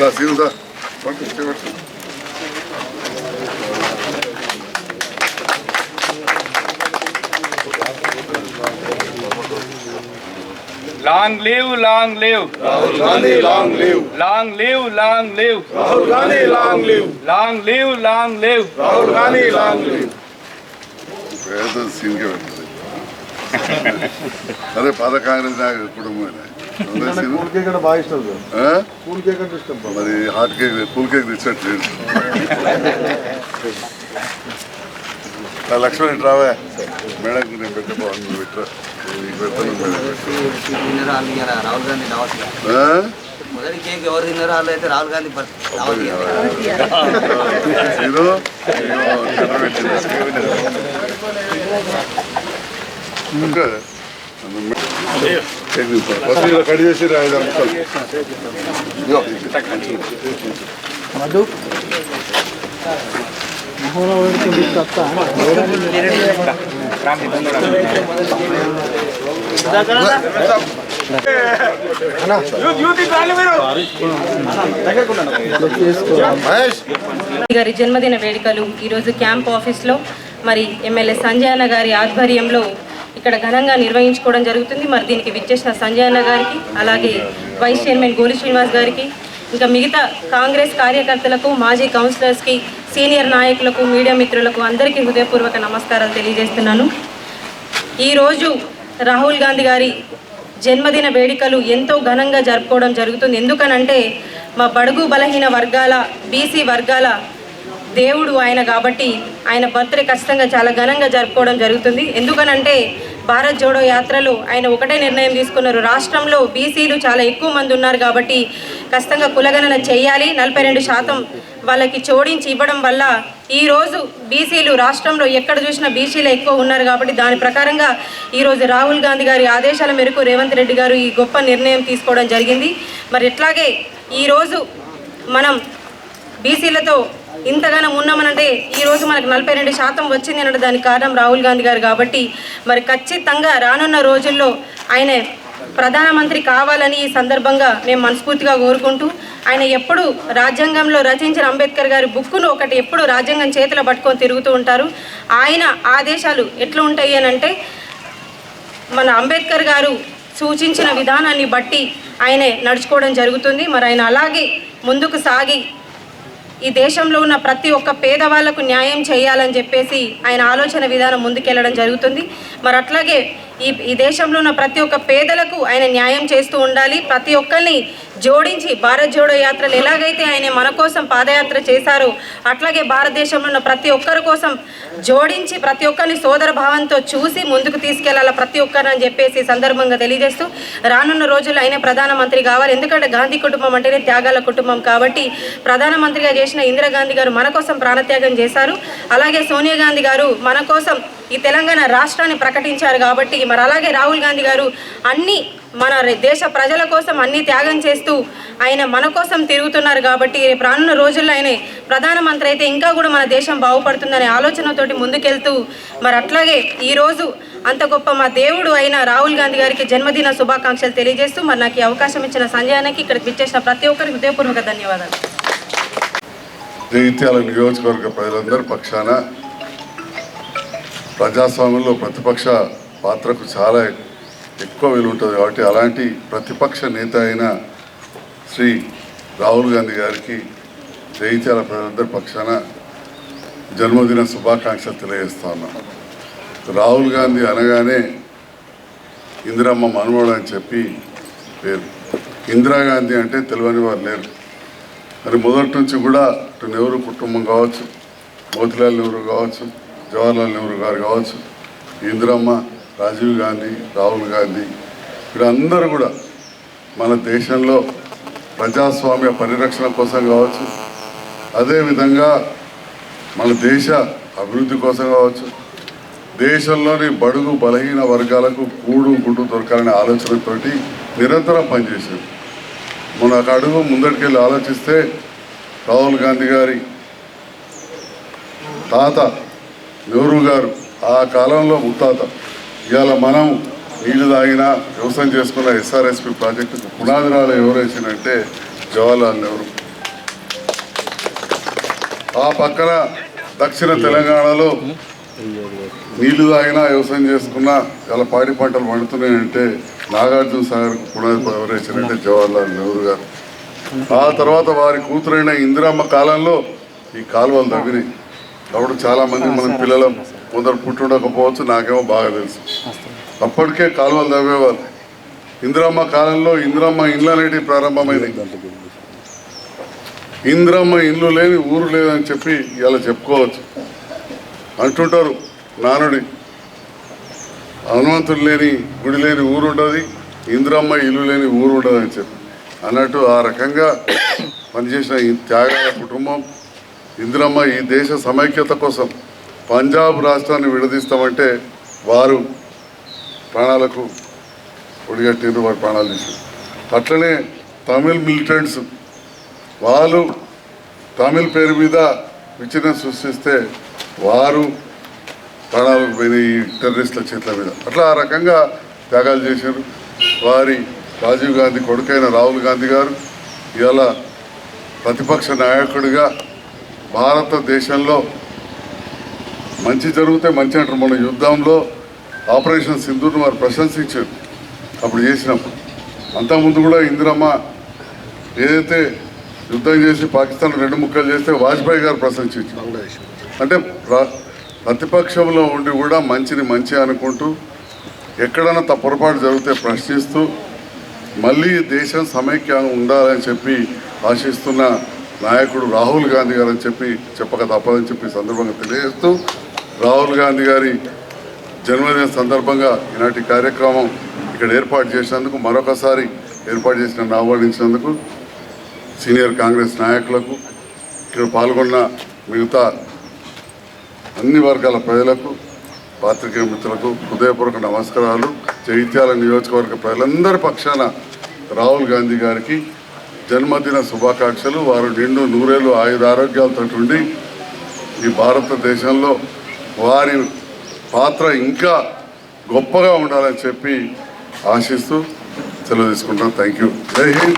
దా scene దా పట్టు, చేపట్టు. Long live, long live. Rahul Gandhi, long live. Long live, long live. Rahul Gandhi, long live. Long live, long live. Rahul Gandhi, long live. ఏదో సీన్కే పెట్టదు అదే పాత కాంగ్రెస్ నాయకుడు కుటుంబం అదే scene cool cake అంటే బాగా ఇష్టం సార్? కూల్ కేక్ అంటే ఇష్టం మరి హాట్ కేక్ కూల్ కేక్ తెచ్చట్లేదు నా లక్ష్మణ్ రావా. మేడం నేను పెట్టరా పెట్టు. వాళ్ళు ఇయ్యాల రాహుల్ గాంధీ? మొదటి కేక్ ఎవరు తిన్నారో వాళ్ళు అయితే రాహుల్ గాంధీ బర్- దావత్ ఇయ్యాలి. ఫస్ట్ ఇలా కట్ చేసి ఐదు గారి జన్మదిన వేడుకలు ఈరోజు క్యాంప్ ఆఫీస్లో మరి ఎమ్మెల్యే సంజయ్ అన్న గారి ఆధ్వర్యంలో ఇక్కడ ఘనంగా నిర్వహించుకోవడం జరుగుతుంది. మరి దీనికి విచ్చేసిన సంజయ్ అన్న గారికి అలాగే వైస్ చైర్మన్ గోలి శ్రీనివాస్ గారికి ఇంకా మిగతా కాంగ్రెస్ కార్యకర్తలకు మాజీ కౌన్సిలర్స్కి సీనియర్ నాయకులకు మీడియా మిత్రులకు అందరికీ హృదయపూర్వక నమస్కారాలు తెలియజేస్తున్నాను. ఈరోజు రాహుల్ గాంధీ గారి జన్మదిన వేడుకలు ఎంతో ఘనంగా జరుపుకోవడం జరుగుతుంది. ఎందుకనంటే మా బడుగు బలహీన వర్గాల బీసీ వర్గాల దేవుడు ఆయన కాబట్టి ఆయన బర్త్డే ఖచ్చితంగా చాలా ఘనంగా జరుపుకోవడం జరుగుతుంది. ఎందుకనంటే భారత్ జోడో యాత్రలో ఆయన ఒకటే నిర్ణయం తీసుకున్నారు. రాష్ట్రంలో బీసీలు చాలా ఎక్కువ మంది ఉన్నారు కాబట్టి ఖచ్చితంగా కులగణన చేయాలి. నలభై రెండు శాతం వాళ్ళకి జోడించి ఇవ్వడం వల్ల ఈరోజు బీసీలు రాష్ట్రంలో ఎక్కడ చూసినా బీసీలు ఎక్కువ ఉన్నారు కాబట్టి దాని ప్రకారంగా ఈరోజు రాహుల్ గాంధీ గారి ఆదేశాల మేరకు రేవంత్ రెడ్డి గారు ఈ గొప్ప నిర్ణయం తీసుకోవడం జరిగింది. మరి ఎట్లాగే ఈరోజు మనం బీసీలతో ఇంతగానం ఉన్నామనంటే ఈరోజు మనకు నలభై రెండు శాతం వచ్చింది అంటే దానికి కారణం రాహుల్ గాంధీ గారు కాబట్టి మరి ఖచ్చితంగా రానున్న రోజుల్లో ఆయన ప్రధానమంత్రి కావాలని ఈ సందర్భంగా మేము మనస్ఫూర్తిగా కోరుకుంటూ ఆయన ఎప్పుడు రాజ్యాంగంలో రచించిన అంబేద్కర్ గారి బుక్కును ఒకటి ఎప్పుడు రాజ్యాంగం చేతిలో పట్టుకొని తిరుగుతూ ఉంటారు. ఆయన ఆదేశాలు ఎట్లా ఉంటాయి అని అంటే మన అంబేద్కర్ గారు సూచించిన విధానాన్ని బట్టి ఆయనే నడుచుకోవడం జరుగుతుంది. మరి ఆయన అలాగే ముందుకు సాగి ఈ దేశంలో ఉన్న ప్రతి ఒక్క పేదవాళ్ళకు న్యాయం చేయాలని చెప్పేసి ఆయన ఆలోచన విధానం ముందుకెళ్ళడం జరుగుతుంది. మరి అట్లాగే ఈ ఈ దేశంలో ఉన్న ప్రతి ఒక్క పేదలకు ఆయన న్యాయం చేస్తూ ఉండాలి. ప్రతి ఒక్కరిని జోడించి భారత్ జోడో యాత్రలు ఎలాగైతే ఆయన మన కోసం పాదయాత్ర చేశారో అట్లాగే భారతదేశంలో ఉన్న ప్రతి ఒక్కరి కోసం జోడించి ప్రతి ఒక్కరిని సోదర భావంతో చూసి ముందుకు తీసుకెళ్ళాలి ప్రతి ఒక్కరిని అని చెప్పేసి సందర్భంగా తెలియజేస్తూ రానున్న రోజుల్లో ఆయన ప్రధానమంత్రి కావాలి. ఎందుకంటే గాంధీ కుటుంబం అంటేనే త్యాగాల కుటుంబం కాబట్టి ప్రధానమంత్రిగా చేసిన ఇందిరాగాంధీ గారు మన కోసం ప్రాణత్యాగం చేశారు. అలాగే సోనియా గాంధీ గారు మన కోసం ఈ తెలంగాణ రాష్ట్రాన్ని ప్రకటించారు కాబట్టి మరి అలాగే రాహుల్ గాంధీ గారు అన్ని మన దేశ ప్రజల కోసం అన్ని త్యాగం చేస్తూ ఆయన మన కోసం తిరుగుతున్నారు కాబట్టి రేపు రానున్న రోజుల్లో ఆయన ప్రధానమంత్రి అయితే ఇంకా కూడా మన దేశం బాగుపడుతుందనే ఆలోచనతోటి ముందుకెళ్తూ మరి అట్లాగే ఈరోజు అంత గొప్ప మా దేవుడు అయిన రాహుల్ గాంధీ గారికి జన్మదిన శుభాకాంక్షలు తెలియజేస్తూ మరి నాకు ఈ అవకాశం ఇచ్చిన సంజయానికి ఇక్కడ విచ్చేసిన ప్రతి ఒక్కరికి హృదయపూర్వక ధన్యవాదాలు. జగిత్యాల నియోజకవర్గ ప్రజలందరి పక్షాన ప్రజాస్వామ్యంలో ప్రతిపక్ష పాత్రకు చాలా ఎక్కువ విలువ ఉంటుంది కాబట్టి అలాంటి ప్రతిపక్ష నేత అయిన శ్రీ రాహుల్ గాంధీ గారికి జయించాల ప్రజలందరి పక్షాన జన్మదిన శుభాకాంక్షలు తెలియజేస్తా ఉన్నాం. రాహుల్ గాంధీ అనగానే ఇందిరమ్మ మనవడు అని చెప్పి పేరు. ఇందిరాగాంధీ అంటే తెలియని వారు లేరు. మరి మొదటి నుంచి కూడా ఇటు నెహ్రూ కుటుంబం కావచ్చు మోతిలాల్ నెహ్రూ కావచ్చు జవహర్లాల్ నెహ్రూ గారు కావచ్చు ఇందిరమ్మ రాజీవ్ గాంధీ రాహుల్ గాంధీ వీరందరూ కూడా మన దేశంలో ప్రజాస్వామ్య పరిరక్షణ కోసం కావచ్చు అదేవిధంగా మన దేశ అభివృద్ధి కోసం కావచ్చు దేశంలోని బడుగు బలహీన వర్గాలకు కూడు గుడ్డు దొరకాలనే ఆలోచనతోటి నిరంతరం పనిచేశారు. మన ఒక అడుగు ముందటికెళ్ళి ఆలోచిస్తే రాహుల్ గాంధీ గారి తాత నెహ్రూ గారు ఆ కాలంలో ముత్తాత. ఇవాళ మనం నీళ్ళు తాగినా వ్యవసాయం చేసుకున్న ఎస్ఆర్ఎస్పి ప్రాజెక్టుకు పునాదిరాలు ఎవరు వేసినంటే జవహర్లాల్ నెహ్రూ. ఆ పక్కన దక్షిణ తెలంగాణలో నీళ్ళు తాగినా వ్యవసాయం చేసుకున్నా ఇలా పాడి పంటలు పండుతున్నాయంటే నాగార్జున సాగర్ పునాది ఎవరేసినంటే జవహర్లాల్ నెహ్రూ గారు. ఆ తర్వాత వారి కూతురైన ఇందిరమ్మ కాలంలో ఈ కాలువలు తగ్గినాయి అప్పుడు చాలా మంది మనం పిల్లలం కొందరు పుట్టుండకపోవచ్చు నాకేమో బాగా తెలుసు. అప్పటికే కాలువలు తవ్వేవారు ఇందిరమ్మ కాలంలో ఇందిరమ్మ ఇండ్లు అనేటివి ప్రారంభమైనవి ఇందిరమ్మ ఇండ్లు లేని ఊరు లేదని చెప్పి ఇలా చెప్పుకోవచ్చు. అంటుంటారు నానుడి హనుమంతుడు లేని గుడి లేని ఊరు ఉండదు ఇందిరమ్మ ఇల్లు లేని ఊరు ఉండదు అని చెప్పి. అన్నట్టు ఆ రకంగా పనిచేసిన ఈ త్యాగాల కుటుంబం ఇందిరమ్మ ఈ దేశ సమైక్యత కోసం పంజాబ్ రాష్ట్రాన్ని విడదీస్తామంటే వారు ప్రాణాలకు ఒడిగట్టిరు వారి ప్రాణాలు తీసారు అట్లనే తమిళ్ మిలిటెంట్స్ వాళ్ళు తమిళ్ పేరు మీద విచ్ఛిన్నం సృష్టిస్తే వారు ప్రాణాలకు పోయిన ఈ టెర్రరిస్టుల చేతుల మీద. అట్లా ఆ రకంగా త్యాగాలు చేశారు వారి రాజీవ్ గాంధీ కొడుకైన రాహుల్ గాంధీ గారు ఇవాళ ప్రతిపక్ష నాయకుడిగా భారతదేశంలో మంచి జరిగితే మంచి అంటారు. మన యుద్ధంలో ఆపరేషన్ సింధూర్ను వారు ప్రశంసించారు. అప్పుడు చేసినప్పుడు. అంతకుముందు కూడా ఇందిరమ్మ ఏదైతే యుద్ధం చేసి పాకిస్తాన్ రెండు ముక్కలు చేస్తే వాజ్పేయి గారు ప్రశంసించారు. అంటే ప్ర- ప్రతిపక్షంలో ఉండి కూడా మంచిని మంచి అనుకుంటూ ఎక్కడైనా తప్పు పొరపాటు జరిగితే ప్రశ్నిస్తూ మళ్ళీ దేశం సమైక్యంగా ఉండాలని చెప్పి ఆశిస్తున్న నాయకుడు రాహుల్ గాంధీ గారు అని చెప్పి చెప్పక తప్పదని చెప్పి సందర్భంగా తెలియజేస్తూ రాహుల్ గాంధీ గారి జన్మదిన సందర్భంగా ఈనాటి కార్యక్రమం ఇక్కడ ఏర్పాటు చేసినందుకు మరొకసారి ఏర్పాటు చేసిన ఆహ్వానించినందుకు సీనియర్ కాంగ్రెస్ నాయకులకు ఇక్కడ పాల్గొన్న మిగతా అన్ని వర్గాల ప్రజలకు పాత్రికేయ మిత్రులకు హృదయపూర్వక నమస్కారాలు. చైత్యాల నియోజకవర్గ ప్రజలందరి పక్షాన రాహుల్ గాంధీ గారికి జన్మదిన శుభాకాంక్షలు. వారు నిండు నూరేళ్ళు ఆయుధ ఆరోగ్యాలతో ఉండి ఈ భారతదేశంలో వారి పాత్ర ఇంకా గొప్పగా ఉండాలని చెప్పి ఆశిస్తూ సెలవు తీసుకుంటాం థ్యాంక్ యూ జై హింద్.